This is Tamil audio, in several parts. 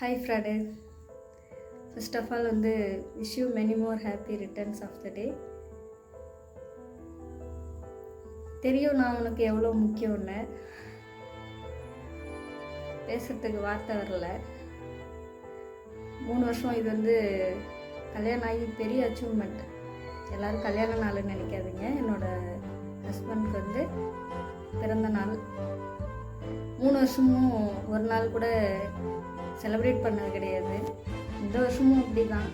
Hi Friday first of all வந்து wish you many more happy returns of the day தெரியும் நான் உனக்கு எவ்வளோ முக்கியம்னு. பேசுறதுக்கு வார்த்தை வரல. மூணு வருஷம் இது வந்து கல்யாணம் ஆகி பெரிய அச்சீவ்மெண்ட் எல்லோரும் கல்யாண நாள்னு நினைக்காதீங்க. என்னோட ஹஸ்பண்ட்க்கு வந்து பிறந்த நாள். மூணு வருஷமும் ஒரு நாள் கூட செலிப்ரேட் பண்ணது கிடையாது. இந்த வருஷமும் அப்படி தான்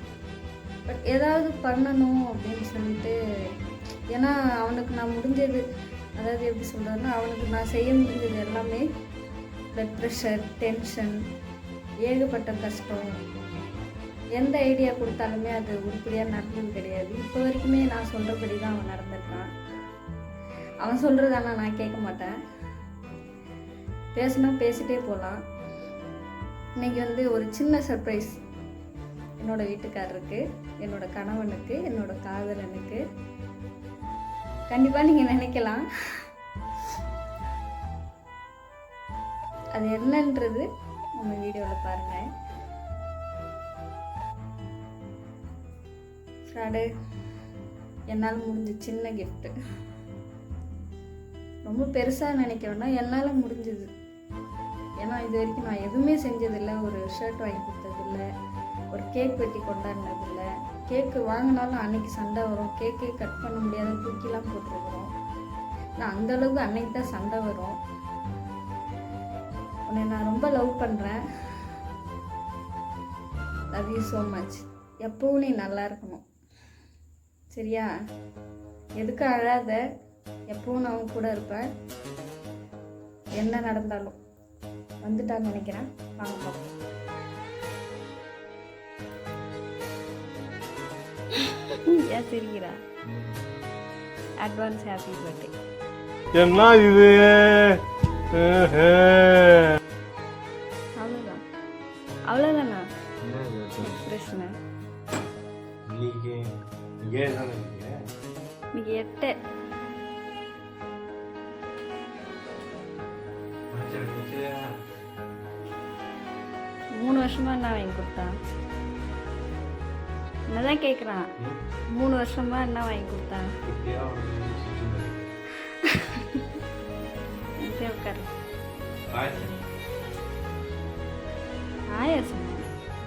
பட் ஏதாவது பண்ணணும் அப்படின்னு சொல்லிட்டு ஏன்னா அவனுக்கு நான் முடிஞ்சது அதாவது எப்படி சொல்கிறேன்னா அவனுக்கு நான் செய்ய முடிஞ்சது எல்லாமே ப்ளட் ப்ரெஷர் டென்ஷன் ஏகப்பட்ட கஷ்டம். எந்த ஐடியா கொடுத்தாலுமே அது உருப்படியாக நடந்தது கிடையாது. இப்போ வரைக்குமே நான் சொல்கிறபடி தான் அவன் நடந்திருக்கான். அவன் சொல்கிறது ஆனால் நான் கேட்க மாட்டேன். பேசினா பேசிட்டே போகலாம் இன்னைக்கு வந்து ஒரு சின்ன சர்ப்ரைஸ் என்னோட வீட்டுக்காரருக்கு என்னோட கணவனுக்கு என்னோட காதலனுக்கு. கண்டிப்பாக நீங்கள் நினைக்கலாம். அது என்னன்றது நம்ம வீடியோவில் பாருங்கள் ஃப்ராடு என்னால் முடிஞ்ச சின்ன கிஃப்ட்டு ரொம்ப பெருசாக நினைக்க வேண்டாம். என்னால் முடிஞ்சது. ஏன்னா இது வரைக்கும் நான் எதுவுமே செஞ்சதில்லை. ஒரு ஷர்ட் வாங்கி கொடுத்ததில்ல. ஒரு கேக் வெட்டி கொண்டாடினதில்லை. கேக்கு வாங்கினாலும் அன்னைக்கு சண்டை வரும். கேக்கே கட் பண்ண முடியாத தூக்கிலாம் போட்டிருக்கிறோம். நான் அந்த அளவுக்கு அன்னைக்கு தான் சண்டை வரும். உன்னை நான் ரொம்ப லவ் பண்ணுறேன் லவ் யூ ஸோ மச் எப்பவும் நீ நல்லா இருக்கணும். சரியா? எதுக்கு அழாத. எப்பவும் நான் கூட இருப்பேன். என்ன நடந்தாலும். வந்துட்டான்னு நினைக்கிறேன். வாங்க பார்ப்போம் ஏன் சிரிக்கிறா? அட்வான்ஸ் ஹாப்பி பர்த்டே என்ன இது? அவ்வளோதான் அவ்வளோதானா பிரச்சனை. இன்னைக்கு எட்டு. மச்சான். மூணு வருஷமா என்ன வாங்கி கொடுத்தான் என்னதான் கேட்குறான் ம், மூணு வருஷமா என்ன வாங்கி கொடுத்தான் இப்படியா ஒரு சுத்தி சரி உட்காரு. பாயசம். பாயாசம்?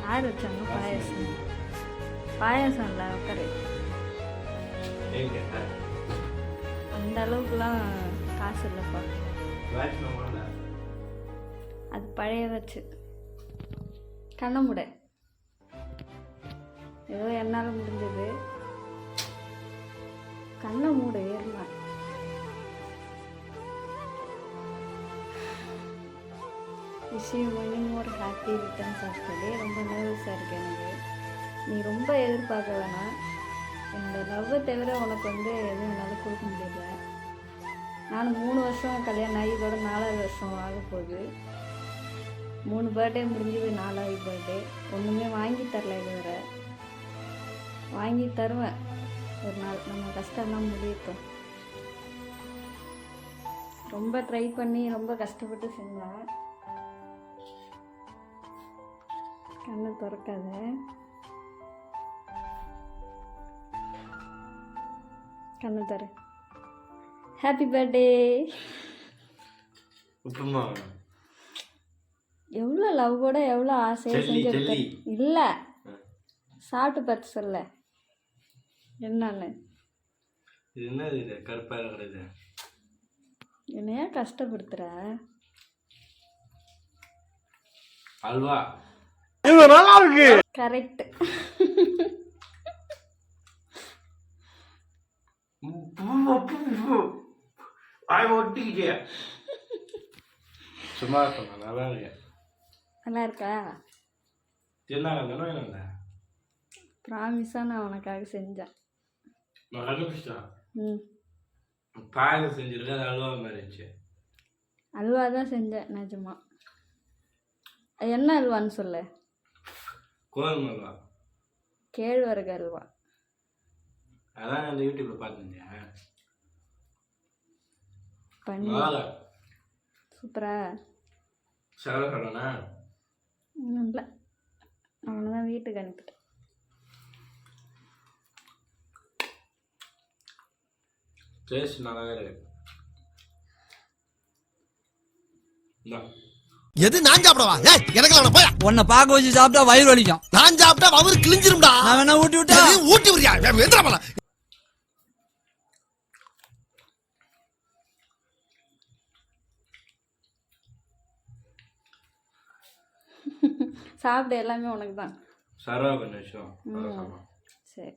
யார் வச்சாங்க பாயாசம்? பாயாசம் இல்லை உட்காரு. ஏன் கேட்ட? அந்த அளவுக்குலாம் காசு இல்லைப்பா. பாயசம் வாங்கல. அது பழைய வச்சு. கண்ண முட ஏதோ என்னால் முடிஞ்சது. கண்ணை மூட ஏறல விஷயம் இன்னும் ஒரு ஹாப்பி ரிட்டர்ன்ஸ் ஆஃப் ரொம்ப நர்வஸாக இருக்கு எனக்கு. நீ ரொம்ப எதிர்பார்க்க வேணாம். என்னோட லவ்வை தவிர உனக்கு வந்து எதுவும் என்னால் கொடுக்க முடியல. நான் மூணு வருஷம் கல்யாணம் ஆகி இதோட நாலாவது வருஷம் ஆக போகுது மூணு பர்த்டே முடிஞ்சது நாலாவது தரல இது வரை வாங்கி தருவேன். ஒரு நாள். நம்ம கஷ்டம்லாம் முடியட்டும். ரொம்ப ட்ரை பண்ணி ரொம்ப கஷ்டப்பட்டு செஞ்சேன். கண்ணை திறக்காத. கண்ணை தர ஹாப்பி பர்த்டே எவ்வளோ லவ்வோட எவ்வளோ ஆசையாக செஞ்சிருக்க. இல்லை. சாப்பிட்டு பார்த்து சொல்ல. என்னன்னு. இது என்ன இது? கருப்பா இருக்கிறது என்னையா கஷ்டப்படுத்துற? அல்வா. கரெக்ட். ஆய் ஒட்டிக்கிட்டே. சும்மா சொன்னா நல்லா இருக்கு. நல்லா இருக்கா? என்ன என்ன ப்ராமிஸாக நான் உனக்காக செஞ்சேன். ம். பாயசம் செஞ்சிருக்கேன் அது அல்வா மாதிரி இருந்துச்சு. அல்வா தான் செஞ்சேன் நிஜமா. அது என்ன அல்வான்னு சொல்லு. கோதுமை அல்வா. கேழ்வரகு அல்வா. அதான் அந்த யூடியூப்ல பார்த்துருந்தேன் சூப்பரா. கடனா இன்னும் இல்லை. வீட்டுக்கு அனுப்பிட்டேன் டேஸ்ட் நல்லாவே இருக்கு. எது நான் சாப்பிடவா? ஏய் எனக்கு அவன போயா உன்னை பார்க்க வச்சு சாப்பிட்டா வயிறு வலிக்கும். நான் சாப்பிட்டா அவரு கிழிஞ்சிரும்டா. நான் வேணா ஊட்டி விட்டா? எது ஊட்டி விடுறியா? எந்திரா போல சாப்பிட எல்லாமே உனக்கு தான் சர்வா விஷயம் சாப்பிடும் சரி.